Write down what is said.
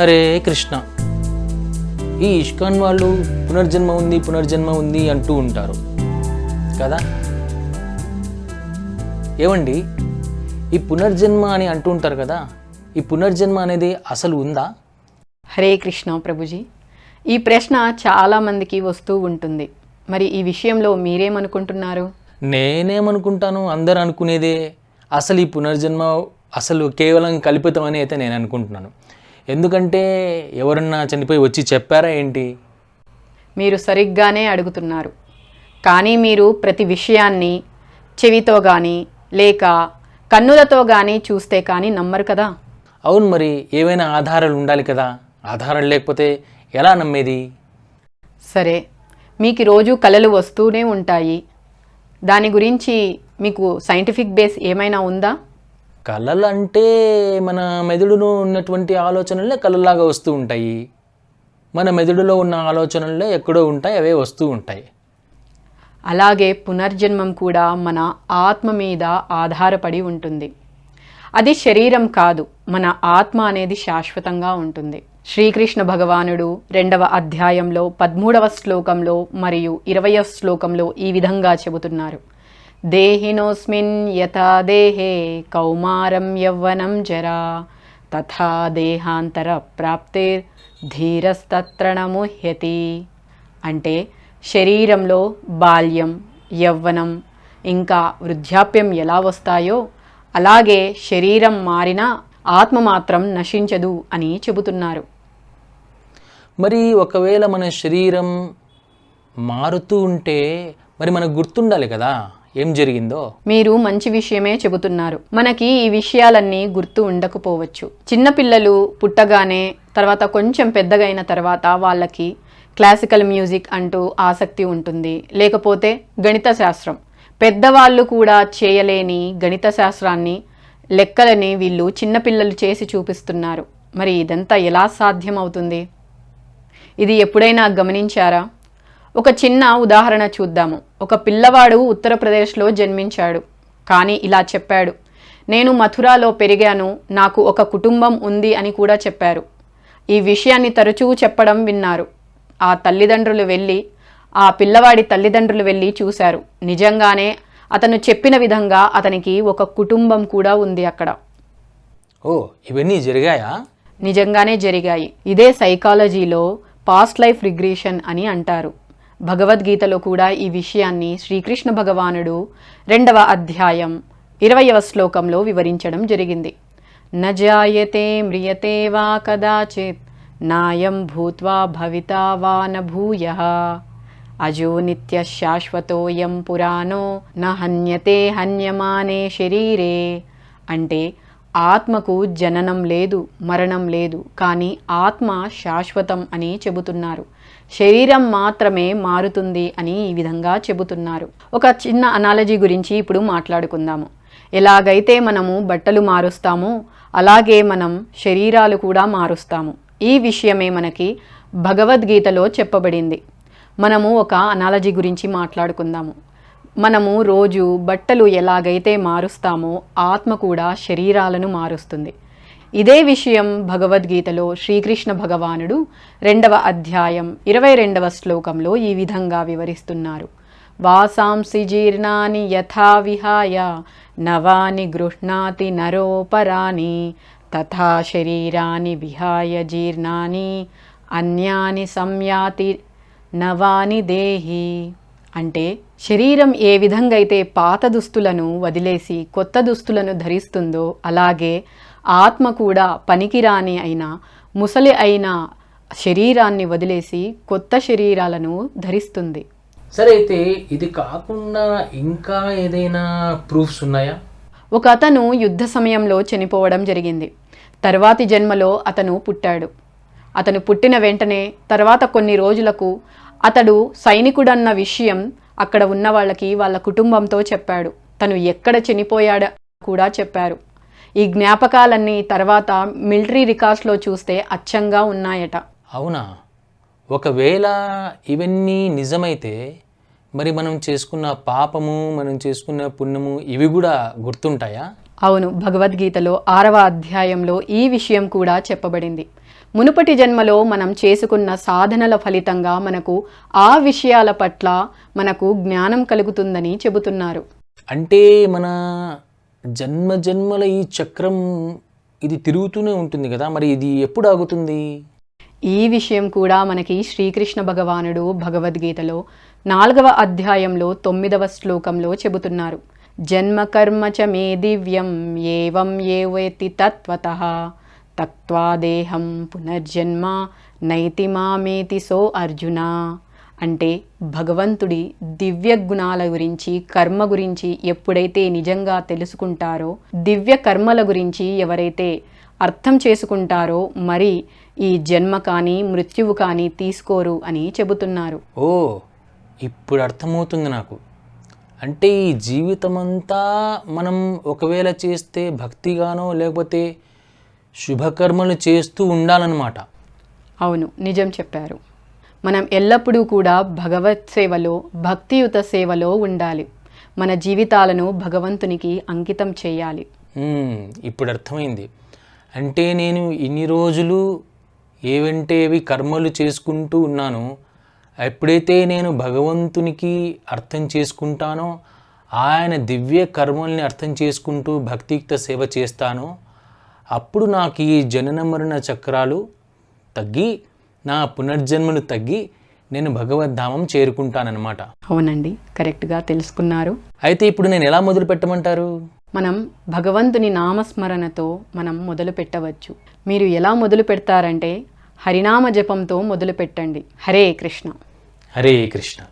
హరే కృష్ణ. ఈ ఇష్కాన్ వాళ్ళు పునర్జన్మ ఉంది పునర్జన్మ ఉంది అంటూ ఉంటారు. కదా? ఏమండి? ఈ పునర్జన్మ అని అంటూ ఉంటారు కదా? ఈ పునర్జన్మ అనేది అసలు ఉందా? హరే కృష్ణ ప్రభుజీ ఈ ప్రశ్న చాలామందికి వస్తూ ఉంటుంది. మరి ఈ విషయంలో మీరేమనుకుంటున్నారు? నేనేమనుకుంటాను? అందరు అనుకునేదే అసలు ఈ పునర్జన్మ అసలు కేవలం కల్పితం అని అయితే నేను అనుకుంటున్నాను. ఎందుకంటే ఎవరన్నా చనిపోయి వచ్చి చెప్పారా ఏంటి? మీరు సరిగ్గానే అడుగుతున్నారు. కానీ మీరు ప్రతి విషయాన్ని చెవితో కానీ లేక కన్నులతో కానీ చూస్తే కానీ నమ్మరు కదా? అవును మరి ఏవైనా ఆధారాలు ఉండాలి కదా? ఆధారాలు లేకపోతే ఎలా నమ్మేది? సరే మీకు రోజు కళలు వస్తూనే ఉంటాయి. దాని గురించి మీకు సైంటిఫిక్ బేస్ ఏమైనా ఉందా? కళలు అంటే మన మెదడులో ఉన్నటువంటి ఆలోచనలే కళలాగా వస్తూ ఉంటాయి. మన మెదడులో ఉన్న ఆలోచనలే ఎక్కడో ఉంటాయి అవే వస్తూ ఉంటాయి. అలాగే పునర్జన్మం కూడా మన ఆత్మ మీద ఆధారపడి ఉంటుంది. అది శరీరం కాదు మన ఆత్మ అనేది శాశ్వతంగా ఉంటుంది. శ్రీకృష్ణ భగవానుడు రెండవ అధ్యాయంలో పదమూడవ శ్లోకంలో మరియు ఇరవయవ శ్లోకంలో ఈ విధంగా చెబుతున్నారు. దేహినోస్మిన్ యథా దేహే కౌమారం యవ్వనం జరా. తథా దేహాంతర ప్రాప్తే ధీరస్తత్రణముహ్యతి అంటే శరీరంలో బాల్యం యవ్వనం ఇంకా వృద్ధాప్యం ఎలా వస్తాయో అలాగే శరీరం మారినా ఆత్మ మాత్రం నశించదు అని చెబుతున్నారు. మరి ఒకవేళ మన శరీరం మారుతూ ఉంటే మరి మనకు గుర్తుండాలి కదా? ఏం జరిగిందో? మీరు మంచి విషయమే చెబుతున్నారు. మనకి ఈ విషయాలన్నీ గుర్తు ఉండకపోవచ్చు. చిన్నపిల్లలు పుట్టగానే తర్వాత కొంచెం పెద్దగైన తర్వాత వాళ్ళకి క్లాసికల్ మ్యూజిక్ అంటూ ఆసక్తి ఉంటుంది. లేకపోతే గణిత శాస్త్రం. పెద్దవాళ్ళు కూడా చేయలేని గణిత శాస్త్రాన్ని లెక్కలని వీళ్ళు చిన్నపిల్లలు చేసి చూపిస్తున్నారు. మరి ఇదంతా ఎలా సాధ్యమవుతుంది? ఇది ఎప్పుడైనా గమనించారా? ఒక చిన్న ఉదాహరణ చూద్దాము. ఒక పిల్లవాడు ఉత్తరప్రదేశ్లో జన్మించాడు. కానీ ఇలా చెప్పాడు. నేను మథురాలో పెరిగాను. నాకు ఒక కుటుంబం ఉంది అని కూడా చెప్పారు. ఈ విషయాన్ని తరచూ చెప్పడం విన్నారు. ఆ తల్లిదండ్రులు వెళ్ళి ఆ పిల్లవాడి తల్లిదండ్రులు వెళ్ళి చూశారు. నిజంగానే అతను చెప్పిన విధంగా అతనికి ఒక కుటుంబం కూడా ఉంది అక్కడ. ఓ ఇవన్నీ జరిగాయా? నిజంగానే జరిగాయి. ఇదే సైకాలజీలో పాస్ట్ లైఫ్ రిగ్రెషన్ అని అంటారు. భగవద్గీతలో కూడా ఈ విషయాన్ని శ్రీకృష్ణ భగవానుడు రెండవ అధ్యాయం ఇరవయవ శ్లోకంలో వివరించడం జరిగింది. నజాయతే మ్రియతే వా కదాచిత్ నాయం భూత్వా భవితా వా న భూయ. అజో నిత్య శాశ్వతోయం పురాణో న హన్యతే హన్యమానే శరీరే. అంటే ఆత్మకు జననం లేదు మరణం లేదు కానీ ఆత్మ శాశ్వతం అని చెబుతున్నారు. శరీరం మాత్రమే మారుతుంది అని ఈ విధంగా చెబుతున్నారు. ఒక చిన్న అనాలజీ గురించి ఇప్పుడు మాట్లాడుకుందాము. ఎలాగైతే మనము బట్టలు మారుస్తామో అలాగే మనం శరీరాలు కూడా మారుస్తాము. ఈ విషయమే మనకి భగవద్గీతలో చెప్పబడింది. మనము ఒక అనాలజీ గురించి మాట్లాడుకుందాము. మనము రోజు బట్టలు ఎలాగైతే మారుస్తామో ఆత్మ కూడా శరీరాలను మారుస్తుంది. ఇదే విషయం భగవద్గీతలో శ్రీకృష్ణ భగవానుడు రెండవ అధ్యాయం ఇరవై రెండవ శ్లోకంలో ఈ విధంగా వివరిస్తున్నారు. వాసాంసి జీర్ణాని యథా విహాయ నవాని గృహ్ణాతి నరోపరాని తథా శరీరాని విహాయ జీర్ణాని అన్యాని సంయాతి నవాని దేహి. అంటే శరీరం ఏ విధంగా అయితే పాత దుస్తులను వదిలేసి కొత్త దుస్తులను ధరిస్తుందో అలాగే ఆత్మ కూడా పనికిరాని అయిన ముసలి అయిన శరీరాన్ని వదిలేసి కొత్త శరీరాలను ధరిస్తుంది. సరే అయితే ఇది కాకుండా ఇంకా ఏదైనా ప్రూఫ్స్ ఉన్నాయా? ఒక అతను యుద్ధ సమయంలో చనిపోవడం జరిగింది. తర్వాతి జన్మలో అతను పుట్టాడు. అతను పుట్టిన వెంటనే తర్వాత కొన్ని రోజులకు అతడు సైనికుడన్న విషయం అక్కడ ఉన్న వాళ్ళకి వాళ్ళ కుటుంబంతో చెప్పాడు. తను ఎక్కడ చనిపోయాడ కూడా చెప్పారు. ఈ జ్ఞాపకాలన్నీ తర్వాత మిలిటరీ రికార్డ్స్లో చూస్తే అచ్చంగా ఉన్నాయట. అవునా? ఒకవేళ ఇవన్నీ నిజమైతే మరి మనం చేసుకున్న పాపము మనం చేసుకున్న పుణ్యము ఇవి కూడా గుర్తుంటాయా? అవును భగవద్గీతలో ఆరవ అధ్యాయంలో ఈ విషయం కూడా చెప్పబడింది. మునుపటి జన్మలో మనం చేసుకున్న సాధనల ఫలితంగా మనకు ఆ విషయాల పట్ల మనకు జ్ఞానం కలుగుతుందని చెబుతున్నారు. అంటే మన జన్మ జన్మల ఈ చక్రం ఇది తిరుగుతూనే ఉంటుంది కదా మరి ఇది ఎప్పుడు ఆగుతుంది? ఈ విషయం కూడా మనకి శ్రీకృష్ణ భగవానుడు భగవద్గీతలో నాలుగవ అధ్యాయంలో తొమ్మిదవ శ్లోకంలో చెబుతున్నారు. జన్మ కర్మ చ మే దివ్యం ఏవం ఏవేతి తత్వత తక్వా దేహం పునర్జన్మ నైతి మామేతి సో అర్జున. అంటే భగవంతుడి దివ్య గుణాల గురించి కర్మ గురించి ఎప్పుడైతే నిజంగా తెలుసుకుంటారో దివ్య కర్మల గురించి ఎవరైతే అర్థం చేసుకుంటారో మరి ఈ జన్మ కానీ మృత్యువు కానీ తీసుకోరు అని చెబుతున్నారు. ఓ ఇప్పుడు అర్థమవుతుంది నాకు. అంటే ఈ జీవితం అంతా మనం ఒకవేళ చేస్తే భక్తిగానో లేకపోతే శుభకర్మలు చేస్తూ ఉండాలన్నమాట. అవును నిజం చెప్పారు. మనం ఎల్లప్పుడూ కూడా భగవత్ సేవలో భక్తియుత సేవలో ఉండాలి. మన జీవితాలను భగవంతునికి అంకితం చేయాలి. ఇప్పుడు అర్థమైంది. అంటే నేను ఇన్ని రోజులు ఏవంటేవి కర్మలు చేసుకుంటూ ఉన్నాను ఎప్పుడైతే నేను భగవంతునికి అర్థం చేసుకుంటానో ఆయన దివ్య కర్మల్ని అర్థం చేసుకుంటూ భక్తియుక్త సేవ చేస్తానో అప్పుడు నాకు ఈ జనన మరణ చక్రాలు తగ్గి నా పునర్జన్మలు తగ్గి నేను భగవద్ధామం చేరుకుంటానన్నమాట. అవునండి కరెక్ట్గా తెలుసుకున్నారు. అయితే ఇప్పుడు నేను ఎలా మొదలు పెట్టమంటారు? మనం భగవంతుని నామస్మరణతో మనం మొదలు పెట్టవచ్చు. మీరు ఎలా మొదలు పెడతారంటే హరినామ జపంతో మొదలు పెట్టండి. హరే కృష్ణ. హరే కృష్ణ.